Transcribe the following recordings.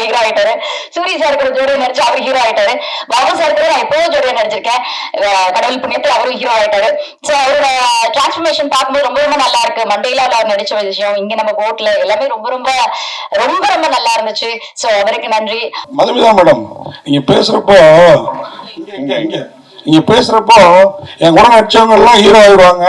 அவர் hero ஆயிட்டாரு. சூரிய sir கூட ஜோடியா நடிச்சு அவர் ஹீரோ ஆயிட்டாரு. பாபு சார் கூட நான் எப்பவும் ஜோடியா நடிச்சிருக்கேன். கடவுள் புண்ணியத்துல அவரும் ஹீரோ ஆயிட்டாரு. சோ அவரோட டிரான்ஸ்பர்மேஷன் பார்க்கும்போது ரொம்ப ரொம்ப நல்லா இருக்கு. மண்டையில அவர் நடிச்ச விஷயம் இங்க நம்ம கோட்ல எல்லாமே ரொம்ப ரொம்ப ரொம்ப ரொம்ப நல்லா இருந்துச்சு. சோ அவருக்கு நன்றி. மதுமிதா மேடம் நீங்க பேசுறப்போ இங்க இங்க நீங்க பேசுறப்போ என் கூட நடிச்சவங்க எல்லாம் ஹீரோ ஆயிடுவாங்க.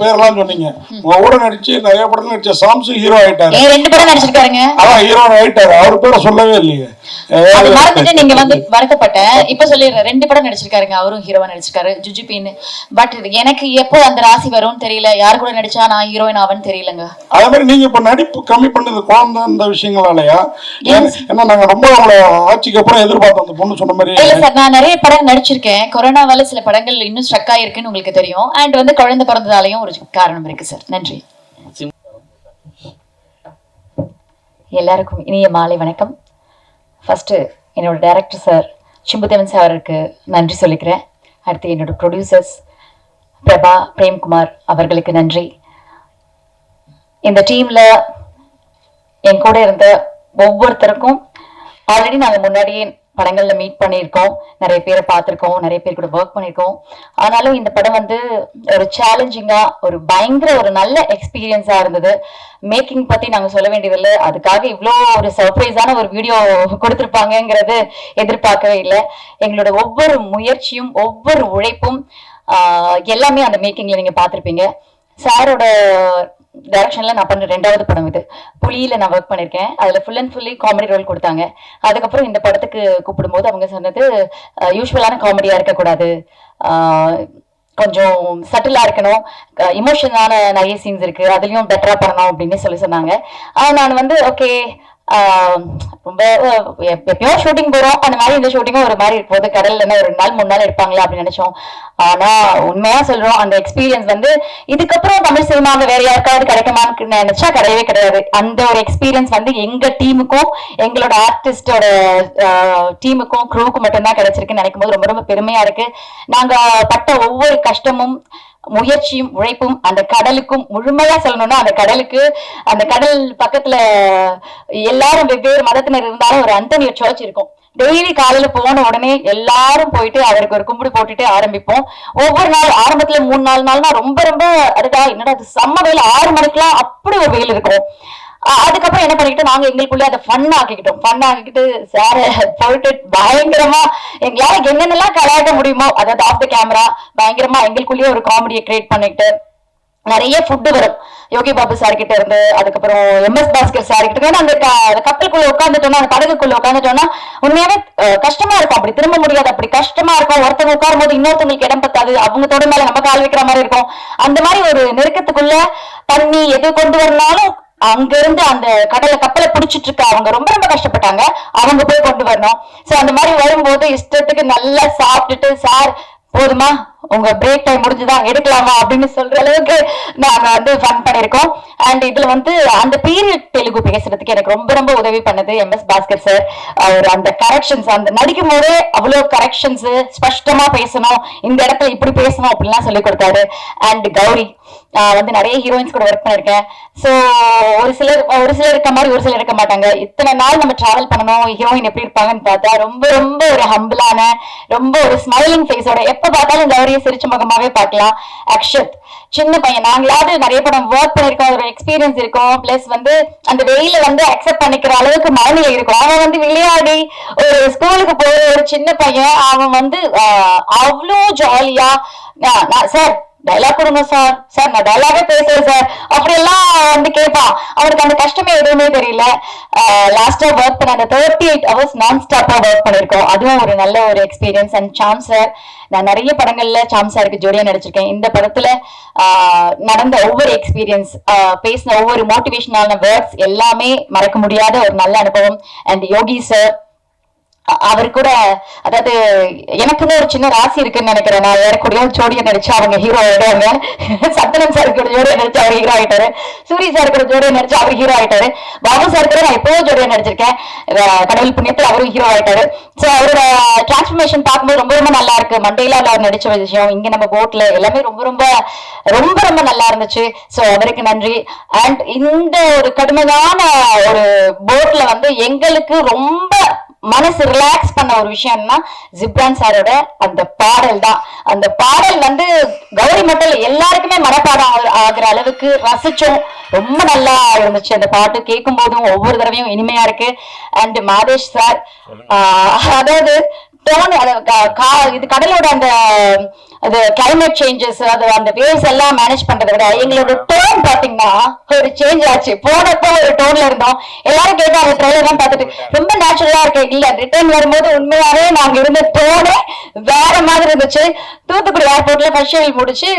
பேர்லாம் சொன்னீங்க. உங்க கூட நடிச்சு நிறைய படத்துல நடிச்ச சாம்சு ஹீரோ ஆயிட்டாரு. ரெண்டு படம் நடிச்சிருக்காருங்க? அதான் ஹீரோ ஆயிட்டாரு. அவர் பேரை சொல்லவே இல்லையே. அது மறந்துட்டு நீங்க வந்து வருத்தப்பட்டேன் இப்ப சொல்லிடுறேன் ரெண்டு படம் நடிச்சிருக்காருங்க அவரும் ஹீரோவா நடிச்சிருக்காரு ஜுஜிபின்னு பட் எனக்கு எப்போ அந்த ராசி வரும்னு தெரியல யார் கூட நடிச்சா நான் ஹீரோயின் ஆவன்னு தெரியலங்க. அதே மாதிரி நீங்க இப்ப நடிப்பு கம்மி பண்ணது குழந்தை இந்த விஷயங்களாலயா? ஏன்- ஏன்னா நாங்க ரொம்ப அவங்கள ஆட்சிக்கு அப்புறம் எதிர்பார்த்தோம் அந்த பொண்ணு சொன்ன மாதிரி. இல்ல சார் நான் நிறைய படம் நடிச்சிருக்கேன். கொரோனாவால சில படங்கள் இன்னும் ஸ்ட்ரக் ஆயிருக்குன்னு உங்களுக்கு தெரியும். அண்ட் வந்து குழந்தை பிறந்ததாலையும் ஒரு காரணம் இருக்கு சார் நன்றி. எல்லாருக்கும் இனிய மாலை வணக்கம். ஃபஸ்ட்டு என்னோடய டேரக்டர் சார் சிம்புதேவன் சாருக்கு நன்றி சொல்லிக்கிறேன். அடுத்து என்னோட ப்ரொடியூசர்ஸ் பிரபா பிரேம்குமார் அவர்களுக்கு நன்றி. இந்த டீமில் என் கூட இருந்த ஒவ்வொருத்தருக்கும் ஆல்ரெடி நாங்கள் முன்னாடியே படங்கள்ல மீட் பண்ணியிருக்கோம். நிறைய பேரை பார்த்துருக்கோம். நிறைய பேர் கூட ஒர்க் பண்ணியிருக்கோம். ஆனாலும் இந்த படம் வந்து ஒரு சேலஞ்சிங்கா ஒரு பயங்கர ஒரு நல்ல எக்ஸ்பீரியன்ஸா இருந்தது. மேக்கிங் பத்தி நாங்க சொல்ல வேண்டியதில்லை. அதுக்காக இவ்வளோ ஒரு சர்ப்ரைஸான ஒரு வீடியோ கொடுத்துருப்பாங்கங்கிறது எதிர்பார்க்கவே இல்லை. எங்களோட ஒவ்வொரு முயற்சியும் ஒவ்வொரு உழைப்பும் எல்லாமே அந்த மேக்கிங்ல நீங்க பார்த்துருப்பீங்க. சாரோட டைரக்ஷன்ல நான் பண்ண ரெண்டாவது படம் இது. புலியில நான் ஒர்க் பண்ணிருக்கேன். அதுல full and fully comedy role கொடுத்தாங்க. அதுக்கப்புறம் இந்த படத்துக்கு கூப்பிடும்போது அவங்க சொன்னது யூஸ்வலான காமெடியா இருக்கக்கூடாது. கொஞ்சம் சட்டிலா இருக்கணும். இமோஷனான நிறைய சீன்ஸ் இருக்கு. அதுலயும் பெட்டரா பண்ணணும் அப்படின்னு சொல்லி சொன்னாங்க. ஆனா நான் வந்து ஓகே ரொம்ப எப்பயோ ஷூட்டிங் போறோம். அந்த மாதிரி இந்த ஷூட்டிங்கும் ஒரு மாதிரி இருக்கும் போது கடல்ல என்ன ஒரு ரெண்டு நாள் மூணு நாள் இருப்பாங்களா அப்படின்னு நினைச்சோம். ஆனா உண்மையா சொல்றோம் அந்த எக்ஸ்பீரியன்ஸ் வந்து இதுக்கப்புறம் தமிழ் சினிமாவில் வேற யாருக்காவது கிடைக்குமான்னு நினைச்சா கிடையவே கிடையாது. அந்த ஒரு எக்ஸ்பீரியன்ஸ் வந்து எங்க டீமுக்கும் எங்களோட ஆர்டிஸ்டோட டீமுக்கும் க்ரூவுக்கும் மட்டும்தான் கிடைச்சிருக்குன்னு நினைக்கும் போது ரொம்ப ரொம்ப பெருமையா இருக்கு. நாங்க பட்ட ஒவ்வொரு கஷ்டமும் முயற்சியும் உழைப்பும் அந்த கடலுக்கும் முழுமையா சொல்லணும்னா அந்த கடலுக்கு அந்த கடல் பக்கத்துல எல்லாரும் வெவ்வேறு மதத்தினர் இருந்தாலும் ஒரு அந்தனிய சர்ச் இருக்கும் டெய்லி காலையில போன உடனே எல்லாரும் போயிட்டு அவருக்கு ஒரு கும்பிடு போட்டுட்டு ஆரம்பிப்போம். ஒவ்வொரு நாள் ஆரம்பத்துல மூணு நாலு நாள்னா ரொம்ப ரொம்ப அடுத்தா என்னடா அது செம்ம வெயில் ஆறு மணிக்கெல்லாம் அப்படி ஒரு வெயில் இருக்கும். அதுக்கப்புறம் என்ன பண்ணிக்கிட்டோம் நாங்க எங்களுக்குள்ள அதை ஃபன் ஆக்கிக்கிட்டோம். ஃபன் ஆக்கிக்கிட்டு சார போயிட்டு பயங்கரமா எங்களால என்னென்னலாம் கலாட்ட முடியுமோ அதாவது ஆஃப் த கேமரா பயங்கரமா எங்களுக்குள்ளேயே ஒரு காமெடியை கிரியேட் பண்ணிக்கிட்டு நிறைய ஃபுட்டு வரும். யோகி பாபு சார் கிட்ட இருந்து அதுக்கப்புறம் எம் எஸ் பாஸ்கர் சார் கிட்ட இருந்து அந்த கப்பலுக்குள்ள உட்காந்துட்டோம்னா அந்த படகுக்குள்ள உட்காந்துட்டோம்னா உண்மையாவே கஷ்டமா இருக்கும். அப்படி திரும்ப முடியாது. அப்படி கஷ்டமா இருக்கும். ஒருத்தவங்க உட்காரும் போது இன்னொருத்தவங்களுக்கு இடம் பத்தாது. அவங்க தொட மேல நம்ம கால் வைக்கிற மாதிரி இருக்கும். அந்த மாதிரி ஒரு நெருக்கத்துக்குள்ள தண்ணி எது கொண்டு வரனாலும் அங்க இருந்து அந்த கடலை கப்பலை பிடிச்சிட்டு இருக்க அவங்க ரொம்ப ரொம்ப கஷ்டப்பட்டாங்க. அவங்க போய் கொண்டு வரணும். சோ அந்த மாதிரி வரும்போது இஷ்டத்துக்கு நல்லா சாப்பிட்டுட்டு சார் போதுமா? உங்க பிரேக் டைம் முடிஞ்சுதான் எடுக்கலாமா அப்படின்னு சொல்ற அளவுக்கு நாங்க வந்து ஃபன் பண்ணிருக்கோம் அண்ட் இதுல வந்து அந்த பீரியட் தெலுங்கு பேசுறதுக்கு எனக்கு ரொம்ப ரொம்ப உதவி பண்ணது எம் எஸ் பாஸ்கர் சார் அவர் அந்த கரெக்ஷன்ஸ் அந்த நடிக்கும் போதே அவ்வளவு கரெக்ஷன்ஸ் ஸ்பஷ்டமா பேசணும். இந்த இடத்துல இப்படி பேசணும் அப்படிலாம் சொல்லி கொடுத்தாரு. அண்ட் கௌரி வந்து நிறைய ஹீரோயின்ஸ் கூட ஒர்க் பண்ணிருக்கேன் ஸோ ஒரு சிலர் ஒரு சிலர் இருக்க மாதிரி ஒரு சிலர் இருக்க மாட்டாங்க. இத்தனை நாள் நம்ம டிராவல் பண்ணணும் ஹீரோயின் எப்படி இருப்பாங்கன்னு பார்த்தா ரொம்ப ரொம்ப ஒரு ஹம்பிளான ரொம்ப ஒரு ஸ்மைலிங் ஃபேஸோட எப்ப பார்த்தாலும் கௌரி அப்படியே சிரிச்ச முகமாவே பார்க்கலாம். அக்ஷத் சின்ன பையன். நாங்களாவது நிறைய படம் ஒர்க் பண்ணிருக்கோம். ஒரு எக்ஸ்பீரியன்ஸ் இருக்கும். பிளஸ் வந்து அந்த வெயில வந்து அக்செப்ட் பண்ணிக்கிற அளவுக்கு மனநிலை இருக்கும். அவன் வந்து விளையாடி ஒரு ஸ்கூலுக்கு போற ஒரு சின்ன பையன் அவன் வந்து அவ்வளோ ஜாலியா சார் டைலாக் கொடுங்க சார் சார் நான் டைலாகே பேசுறேன் சார் அப்படி எல்லாம் வந்து கேட்பான் அவனுக்கு அந்த கஷ்டமே எதுவுமே தெரியல. லாஸ்டா ஒர்க் பண்ண அந்த தேர்ட்டி எயிட் ஹவர்ஸ் நான் ஸ்டாப்பா ஒர்க் பண்ணிருக்கோம். அதுவும் ஒரு நல்ல ஒரு எக்ஸ்பீரியன்ஸ் அண்ட் சாம் சார் நான் நிறைய படங்கள்ல சாம் சாருக்கு ஜோடியா நடிச்சிருக்கேன். இந்த படத்துல நடந்த ஒவ்வொரு எக்ஸ்பீரியன்ஸ் பேசின ஒவ்வொரு மோட்டிவேஷனான வேர்ட்ஸ் எல்லாமே மறக்க முடியாத ஒரு நல்ல அனுபவம். அண்ட் யோகி சார் அவர் கூட அதாவது எனக்குன்னு ஒரு சின்ன ராசி இருக்குன்னு நினைக்கிறேன். நான் வேற கூடயோ நடிச்சு அவங்க ஹீரோ ஆயிடுவாங்க. சந்தனம் சார் கூட ஜோடியை நடிச்சு அவர் ஹீரோ ஆயிட்டாரு. சூரிய சார் கூட ஜோடியை நடிச்சு அவர் ஹீரோ ஆயிட்டாரு. பாபு சார் கூட நான் எப்போ ஜோடியை நடிச்சிருக்கேன். கடவுள் புண்ணியத்தில் அவரும் ஹீரோ ஆயிட்டாரு. ஸோ அவரோட டிரான்ஸ்ஃபர்மேஷன் பார்க்கும்போது ரொம்ப ரொம்ப நல்லா இருக்கு. மண்டையில அவர் நடிச்ச விஷயம் இங்க நம்ம போட்ல எல்லாமே ரொம்ப ரொம்ப ரொம்ப ரொம்ப நல்லா இருந்துச்சு. ஸோ அவருக்கு நன்றி. அண்ட் இந்த ஒரு கடுமையான ஒரு போட்ல வந்து எங்களுக்கு ரொம்ப மனசு ரிலாக்ஸ் பண்ண ஒரு விஷயம்னா ஜிப்ரான் சாரோட அந்த பாடல் தான். அந்த பாடல் வந்து கௌரி மட்டும் எல்லாருக்குமே மனப்பாடம் ஆகு- ஆகுற அளவுக்கு ரசிச்சோம் ரொம்ப நல்லா இருந்துச்சு. அந்த பாட்டு கேட்கும் போதும் ஒவ்வொரு தடவையும் இனிமையா இருக்கு. அண்ட் மாதேஷ் சார் அதாவது டோன் இது கடலோட அந்த அது கிளைமேட் சேஞ்சஸ் அது அந்த வேவ்ஸ் எல்லாம் மேனேஜ் பண்றதை விட எங்களோட டோன் பாத்தீங்கன்னா ஒரு சேஞ்ச் ஆச்சு. போனப்போ ஒரு டோன்ல இருந்தோம். எல்லாரும் கேட்டாங்க ட்ரெயிலர் எல்லாம் பார்த்துட்டு ரொம்ப நேச்சுரலா இருக்கு. இல்ல ரிட்டர்ன் வரும்போது உண்மையாவே நாங்க இருந்த டோனே வேற மாதிரி இருந்துச்சு. தூத்துக்குடி ஏர்போர்ட்ல ஃபர்ஸ்ட் ஷெடியூல் முடிச்சு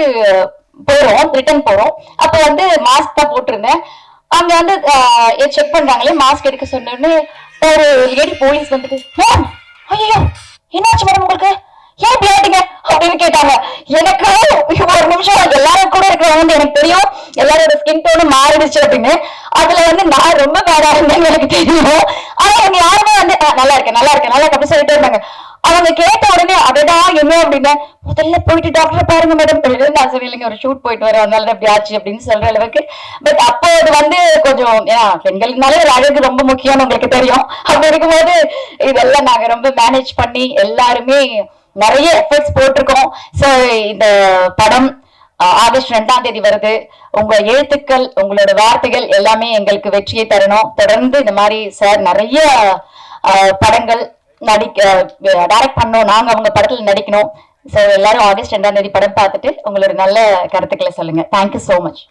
போறோம் ரிட்டர்ன் போறோம். அப்ப வந்து மாஸ்க் தான் போட்டிருந்தேன். அங்க வந்து செக் பண்றாங்களே மாஸ்க் எடுக்க சொன்னோடனே ஒரு லேடி போலீஸ் வந்துட்டு மேம் ஐயோ என்னாச்சு மேடம் உங்களுக்கு? ஏன் இப்படி ஆயிட்டீங்க? அப்படின்னு கேட்டாங்க. எனக்கு ஒரு நிமிஷம் எல்லாரும் கூட இருக்கிறவங்க வந்து எனக்கு தெரியும் எல்லாரோட ஸ்கின் டோனும் மாறிடுச்சு அப்படின்னு. அதுல வந்து நான் ரொம்ப பேடா இருந்தேன் எனக்கு தெரியும். ஆனா அவங்க யாருமே வந்து "ஆ, நல்லா இருக்கேன் நல்லா இருக்கேன் நல்லா இருக்கு" சொல்லிட்டே இருந்தாங்க. அவங்க கேட்ட உடனே அடடா என்ன? அப்படின்னா. முதல்ல போயிட்டு டாக்டர் பாருங்க மேடம் நான் சரி இல்லைங்க. ஒரு ஷூட் போயிட்டு வரேன் அதனால தான் ஆச்சு அப்படின்னு சொல்ற அளவுக்கு. பட் அப்போ அது வந்து கொஞ்சம் ஏன்னா பெண்கள்னாலே ஒரு அழகு ரொம்ப முக்கியம்னு உங்களுக்கு தெரியும். அப்படி இருக்கும்போது இதெல்லாம் நாங்க ரொம்ப மேனேஜ் பண்ணி எல்லாருமே நிறைய எஃபர்ட்ஸ் போட்டிருக்கோம். ஸோ இந்த படம் ஆகஸ்ட் ரெண்டாம் தேதி வருது. உங்க எழுத்துக்கள் உங்களோட வார்த்தைகள் எல்லாமே எங்களுக்கு வெற்றியை தரணும். தொடர்ந்து இந்த மாதிரி சார் நிறைய ஆஹ், படங்கள் நடிக்க டைரக்ட் பண்ணோம். நாங்க அவங்க படத்துல நடிக்கணும். ஸோ எல்லாரும் ஆகஸ்ட் ரெண்டாம் தேதி படம் பார்த்துட்டு உங்களோட நல்ல கருத்துக்களை சொல்லுங்க. Thank you so much